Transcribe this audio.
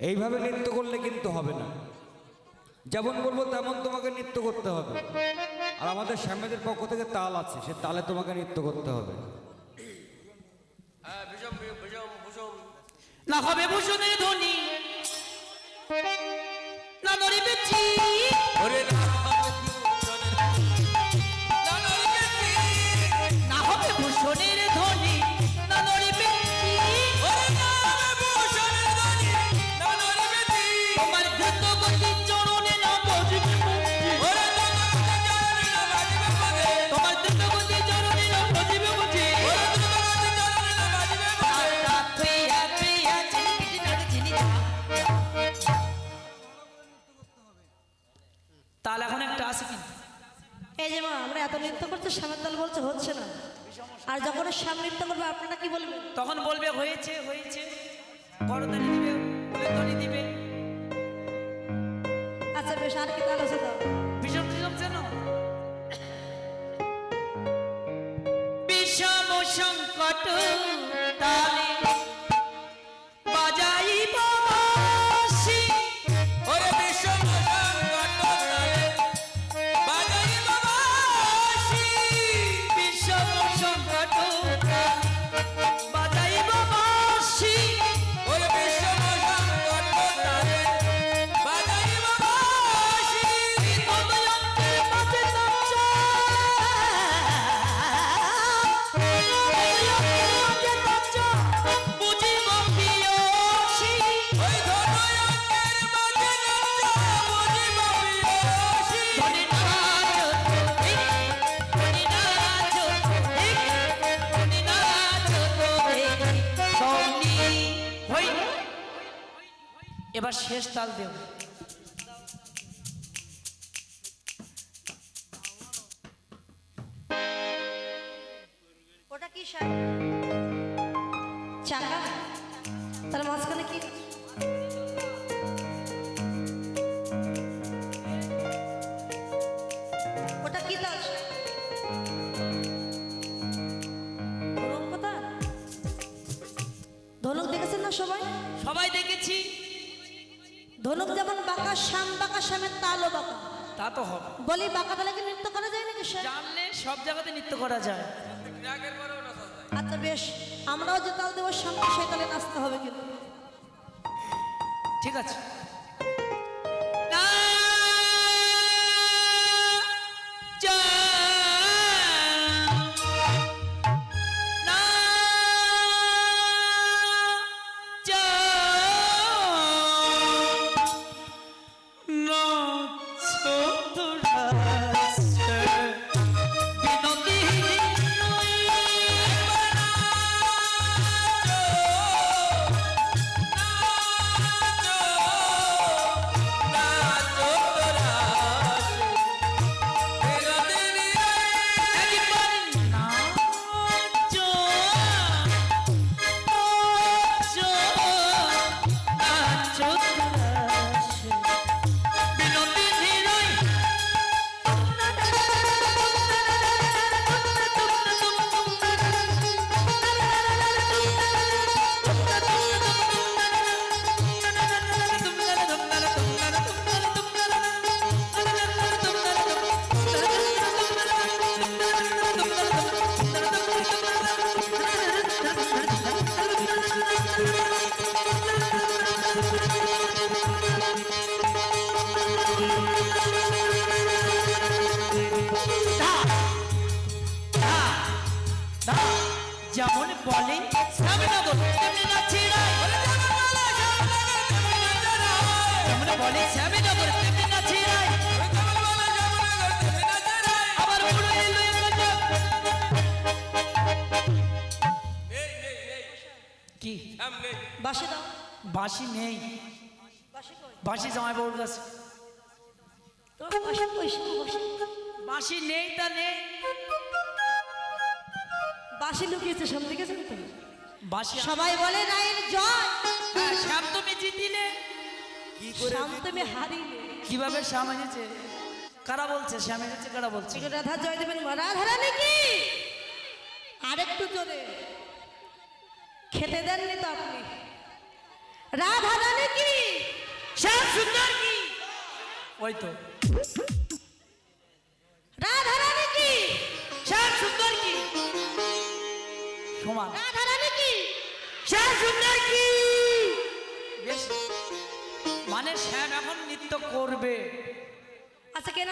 এইভাবে নৃত্য করলে কিন্তু হবে না। যেমন বলব তেমন তোমাকে নৃত্য করতে হবে। আর আমাদের স্বামীদের পক্ষ থেকে তাল আছে সে তালে তোমাকে নৃত্য করতে হবে। হ্যাঁ না হবে ভূষণের ধ্বনি। এই যে মা আমরা এত নৃত্য করছি সামনের দল বলছে হচ্ছে না। আর যখন সামনে নৃত্য করবে আপনারা কি বলবেন? তখন বলবে হয়েছে হয়েছে। করতালি দিবে উলুধ্বনি দিবে। আচ্ছা বেশ আর কি তাহলে আছে দাও বিষম বিষম যেন। বিষম সংকট এবার শেষ তাল দেব ওটা কি চাকা? তার মাঝখানে কি? ওটা কি তাল? দেখেছেন না সবাই? সবাই দেখেছি। ধনুক যেমন বাঁকা শ্যাম বাঁকা শ্যামের তালও বাঁকা। তা তো হবে। বলি বাঁকা তালে কি নৃত্য করা যায় নাকি জানলে সব জায়গাতে নৃত্য করা যায়। আচ্ছা বেশ। আমরাও যে তাল দেবো সামনে সে তালে নাচতে হবে কিন্তু। ঠিক আছে। যেমন বলে। যেমন শ্যামনগর। কি? বাসে দাও। নেই। বাসে জামাই বাবুর কাছে। তো বাসে নেই তা নেই। বাসে লুকিয়েছে গেছেন তো বাঁশি সবাই বলে রায়ের জয়! হ্যাঁ, শ্যাম তুমি জিতিলে। কি করে শাম তুমি হারিলে। কীভাবে শ্যাম এসেছে কারা বলছে? শ্যাম এসেছে কারা বলছে? রাধা জয় দেবেন মা রাধারানী কি আরেকটু জোরে। খেতে দেননি তো আপনি? রাধা রানী কি? শ্যাম সুন্দর কি? ওই তো। সমান। মানে শ্যাম এখন নৃত্য করবে। আচ্ছা কেন